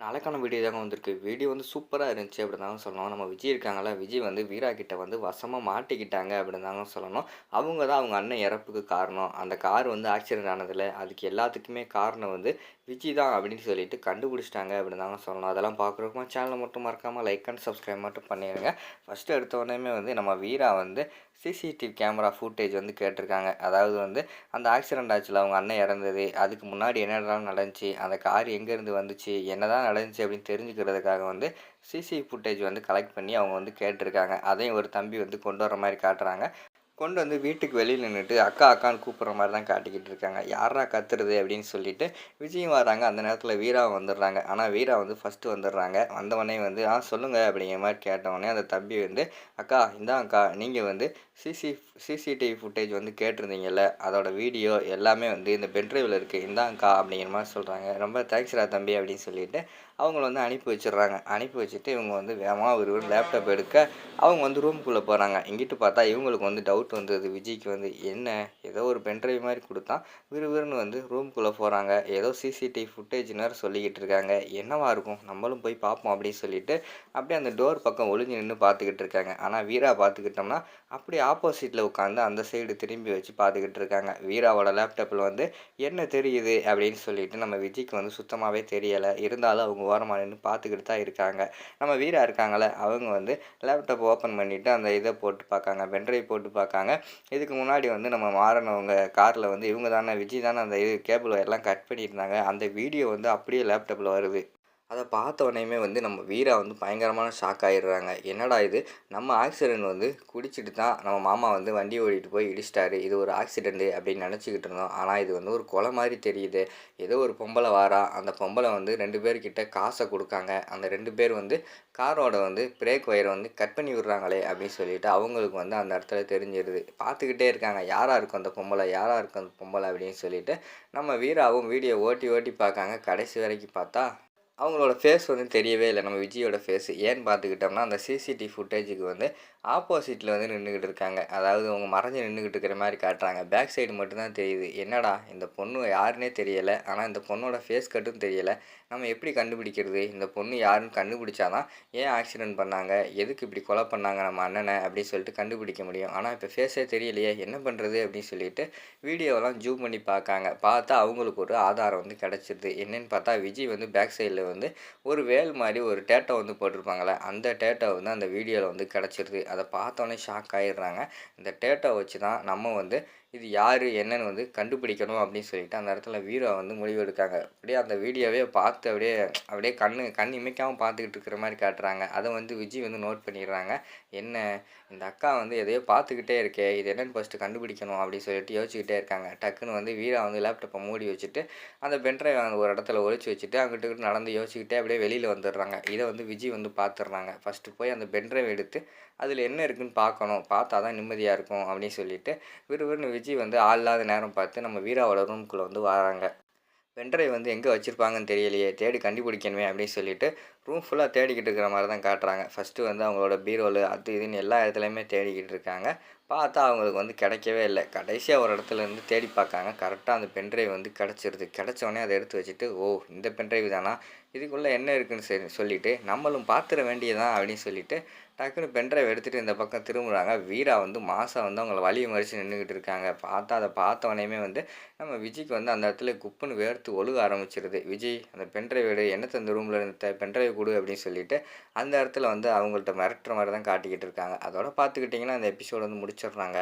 நாளைக்கான வீடியோ தாங்க வந்திருக்கு. வீடியோ வந்து சூப்பராக இருந்துச்சு அப்படின்னு தாங்க சொல்லணும். நம்ம விஜய் இருக்காங்களா விஜய் வந்து வீரா கிட்ட வந்து வசமாக மாட்டிக்கிட்டாங்க அப்படின்னு தாங்க சொல்லணும். அவங்க தான் அவங்க அண்ணன் இறப்புக்கு காரணம். அந்த கார் வந்து ஆக்சிடென்ட் ஆனதில் அதுக்கு எல்லாத்துக்குமே காரணம் வந்து விஜய் தான் அப்படின்னு சொல்லிட்டு கண்டுபிடிச்சிட்டாங்க அப்படின்னு தாங்க சொல்லணும். அதெல்லாம் பார்க்குறோமா சேனலை மட்டும் மறக்காமல் லைக் அண்ட் சப்ஸ்கிரைப் மட்டும் பண்ணிடுங்க ஃபஸ்ட்டு எடுத்த உடனே வந்து நம்ம வீரா வந்து சிசிடிவி கேமரா ஃபுட்டேஜ் வந்து கேட்டிருக்காங்க. அதாவது வந்து அந்த ஆக்சிடென்ட் ஆச்சுல அவங்க அண்ணன் இறந்தது அதுக்கு முன்னாடி என்னெல்லாம் நடந்துச்சு அந்த கார் எங்கேருந்து வந்துச்சு என்ன தான் நடந்துச்சு அப்படின்னு தெரிஞ்சுக்கிறதுக்காக வந்து சிசி ஃபுட்டேஜ் வந்து கலெக்ட் பண்ணி அவங்க வந்து கேட்டிருக்காங்க. அதையும் ஒரு தம்பி வந்து கொண்டு வர மாதிரி காட்டுறாங்க. கொண்டு வந்து வீட்டுக்கு வெளியில் நின்றுட்டு அக்கா அக்கான்னு கூப்பிட்ற மாதிரி தான் காட்டிக்கிட்டு இருக்காங்க. யாரா கத்துறது அப்படின்னு சொல்லிட்டு விஜயும் வராங்க. அந்த நேரத்தில் வீராவும் வந்துடுறாங்க. ஆனால் வீரா வந்து ஃபஸ்ட்டு வந்துடுறாங்க. வந்தவொடனே வந்து ஆ சொல்லுங்கள் அப்படிங்கிற மாதிரி கேட்டவொடனே அந்த தம்பி வந்து அக்கா இந்தாங்க அக்கா நீங்கள் வந்து சிசி சிசிடிவி ஃபுட்டேஜ் வந்து கேட்டிருந்தீங்கல்ல அதோட வீடியோ எல்லாமே வந்து இந்த பென்ட்ரைவில் இருக்குது இந்தாங்க்கா அப்படிங்கிற மாதிரி சொல்கிறாங்க ரொம்ப தேங்க்ஸ்ரா தம்பி அப்படின்னு சொல்லிட்டு அவங்கள வந்து அனுப்பி வச்சிடுறாங்க. அனுப்பி வச்சுட்டு இவங்க வந்து வேகமாக ஒரு லேப்டாப் எடுக்க அவங்க வந்து ரூம்குள்ளே போகிறாங்க இங்கிட்டு பார்த்தா இவங்களுக்கு வந்து டவுட் வந்தது. விஜய்க்கு வந்து என்ன? ஏதோ ஒரு பென்ட்ரைவ் மாதிரி கொடுத்தா விறுவிறுன்னு வந்து ரூம்குள்ளே போகிறாங்க ஏதோ சிசிடிவி ஃபுட்டேஜ்னு சொல்லிக்கிட்டு இருக்காங்க. என்னவா இருக்கும்? நம்மளும் போய் பார்ப்போம் அப்படின்னு சொல்லிட்டு அப்படியே அந்த டோர் பக்கம் ஒளிஞ்சு நின்று பார்த்துக்கிட்டு இருக்காங்க. ஆனால் வீரா பார்த்துக்கிட்டோம்னா அப்படியே ஆப்போசிட்டில் உட்காந்து அந்த சைடு திரும்பி வச்சு பார்த்துக்கிட்டு இருக்காங்க. வீராவோட லேப்டாப்பில் வந்து என்ன தெரியுது? அப்படின்னு சொல்லிட்டு நம்ம விஜய்க்கு வந்து சுத்தமாகவே தெரியலை. இருந்தாலும் அவங்க ஓரமாக நின்று பார்த்துக்கிட்டு தான் இருக்காங்க. நம்ம வீரா இருக்காங்களே அவங்க வந்து லேப்டாப் ஓப்பன் பண்ணிவிட்டு அந்த இதை போட்டு பார்க்காங்க. பென்ட்ரைவ் போட்டு பார்க்காங்க. இதுக்கு முன்னாடி வந்து நம்ம மாறினவங்க காரில் வந்து இவங்க தானே விஜய் தானே அந்த இது கேபிள் ஒயர்லாம் கட் பண்ணியிருந்தாங்க. அந்த வீடியோ வந்து அப்படியே லேப்டாப்பில் வருது. அதை பார்த்த உடனேயுமே வந்து நம்ம வீரா வந்து பயங்கரமான ஷாக் ஆகிடுறாங்க என்னடா இது? நம்ம ஆக்சிடெண்ட் வந்து குடிச்சிட்டு தான் நம்ம மாமா வந்து வண்டி ஓடிட்டு போய் இடிச்சிட்டாரு. இது ஒரு ஆக்சிடெண்ட்டு அப்படின்னு நினச்சிக்கிட்டு இருந்தோம். ஆனால் இது வந்து ஒரு கொலை மாதிரி தெரியுது. ஏதோ ஒரு பொம்பளை வாரா. அந்த பொம்பளை வந்து ரெண்டு பேர்கிட்ட காசை கொடுக்காங்க. அந்த ரெண்டு பேர் வந்து காரோட வந்து பிரேக் ஒயரை வந்து கட் பண்ணி விடுறாங்களே அப்படின்னு சொல்லிட்டு அவங்களுக்கு வந்து அந்த இடத்துல தெரிஞ்சிருது. பார்த்துக்கிட்டே இருக்காங்க. யாராக இருக்கும் அந்த பொம்பளை? யாராக இருக்கும் அந்த பொம்பளை அப்படின்னு சொல்லிட்டு நம்ம வீராவும் வீடியோ ஓட்டி ஓட்டி பார்க்காங்க. கடைசி வரைக்கும் பார்த்தா அவங்களோட ஃபேஸ் வந்து தெரியவே இல்லை. நம்ம விஜயோட ஃபேஸ் ஏன்னு பார்த்துக்கிட்டோம்னா அந்த சிசிடிவி ஃபுட்டேஜுக்கு வந்து ஆப்போசிட்டில் வந்து நின்றுக்கிட்டு இருக்காங்க. அதாவது அவங்க மறைஞ்சு நின்றுக்கிட்டு இருக்கிற மாதிரி காட்டுறாங்க. பேக் சைடு மட்டும்தான் தெரியுது. என்னடா இந்த பொண்ணு யாருன்னே தெரியலை. ஆனால் இந்த பொண்ணோட ஃபேஸ் கட்டும் தெரியலை. நம்ம எப்படி கண்டுபிடிக்கிறது? இந்த பொண்ணு யாருன்னு கண்டுபிடிச்சாதான் ஏன் ஆக்சிடென்ட் பண்ணாங்க? எதுக்கு இப்படி கொலை பண்ணாங்க நம்ம அண்ணனை? அப்படின்னு சொல்லிட்டு கண்டுபிடிக்க முடியும். ஆனால் இப்போ ஃபேஸே தெரியலையே. என்ன பண்ணுறது அப்படின்னு சொல்லிட்டு வீடியோவெல்லாம் ஜூம் பண்ணி பார்க்காங்க. பார்த்தா அவங்களுக்கு ஒரு ஆதாரம் வந்து கிடச்சிருது. என்னென்னு பார்த்தா விஜய் வந்து பேக் சைடில் வந்து ஒரு வேல் மாதிரி ஒரு டேட்டோ வந்து போட்டிருப்பாங்களே அந்த டேட்டோ வந்து அந்த வீடியோவில் வந்து கிடச்சிருது. அதை பார்த்தோன்னே ஷாக் ஆகிடுறாங்க இந்த டேட்டோ வச்சு தான் நம்ம வந்து இது யார் என்னன்னு வந்து கண்டுபிடிக்கணும் அப்படின்னு சொல்லிட்டு அந்த இடத்துல வீரோ வந்து முடிவு எடுக்காங்க. அப்படியே அந்த வீடியோவே பார்த்து அப்படியே அப்படியே கண்ணு கண் இமைக்காமல் பார்த்துக்கிட்டு இருக்கிற மாதிரி காட்டுறாங்க. அதை வந்து விஜய் வந்து நோட் பண்ணிடுறாங்க. என்ன இந்த அக்கா வந்து எதையோ பார்த்துக்கிட்டே இருக்கே இது என்னென்னு ஃபஸ்ட்டு கண்டுபிடிக்கணும் அப்படின்னு சொல்லிட்டு யோசிச்சுக்கிட்டே இருக்காங்க. டக்குன்னு வந்து வீரா வந்து லேப்டாப்பை மூடி வச்சுட்டு அந்த பென்ட்ரைவை அந்த ஒரு இடத்துல ஒழிச்சு வச்சுட்டு அங்கிட்டு நடந்து யோசிச்சுக்கிட்டே அப்படியே வெளியில் வந்துடுறாங்க. இதை வந்து விஜய் வந்து பார்த்துடுறாங்க ஃபஸ்ட்டு போய் அந்த பென்ட்ரைவ் எடுத்து அதில் என்ன இருக்குன்னு பார்க்கணும். பார்த்தா தான் நிம்மதியாக இருக்கும் அப்படின்னு சொல்லிட்டு விறுவிறுன்னு விஜய் வந்து ஆள் இல்லாத நேரம் பார்த்து நம்ம வீராவோட ரூம்குள்ளே வந்து வராங்க. பென்ட்ரைவ் வந்து எங்கே வச்சுருப்பாங்கன்னு தெரியலையே. தேடி கண்டுபிடிக்கணுமே அப்படின்னு சொல்லிட்டு ரூம் ஃபுல்லாக தேடிக்கிட்டு இருக்கிற மாதிரி தான் காட்டுறாங்க. ஃபஸ்ட்டு வந்து அவங்களோட பீரோல் அது இதுன்னு எல்லா இடத்துலையுமே தேடிக்கிட்டு இருக்காங்க. பார்த்தா அவங்களுக்கு வந்து கிடைக்கவே இல்லை. கடைசியாக ஒரு இடத்துல இருந்து தேடி பார்க்காங்க. கரெக்டாக அந்த பென்ட்ரைவ் வந்து கிடச்சிருது. கிடச்சோடனே அதை எடுத்து வச்சுட்டு ஓ இந்த பென்ட்ரைவ் தானா? இதுக்குள்ளே என்ன இருக்குன்னு சரி சொல்லிவிட்டு நம்மளும் பார்த்துட வேண்டியதான் அப்படின்னு சொல்லிவிட்டு டக்குன்னு பென்ட்ரைவ் எடுத்துகிட்டு இந்த பக்கம் திரும்புகிறாங்க வீரா வந்து மாதம் வந்து அவங்கள வழியை மறித்து நின்றுக்கிட்டு இருக்காங்க. பார்த்தா அதை பார்த்தவனையுமே வந்து நம்ம விஜய்க்கு வந்து அந்த இடத்துல குப்புன்னு வேர்த்து ஒழுக ஆரம்பிச்சிருது. விஜய் அந்த பென்ட்ரைவ் எடு. என்னத்தை அந்த ரூமில் இருந்த பென்ட்ரைவ் கொடு அப்படின்னு சொல்லிட்டு அந்த இடத்துல வந்து அவங்கள்ட்ட மிரட்டுற மாதிரி தான் காட்டிக்கிட்டு இருக்காங்க. அதோட பார்த்துக்கிட்டிங்கன்னா அந்த எபிசோடு வந்து முடிச்சு வச்சிடுறாங்க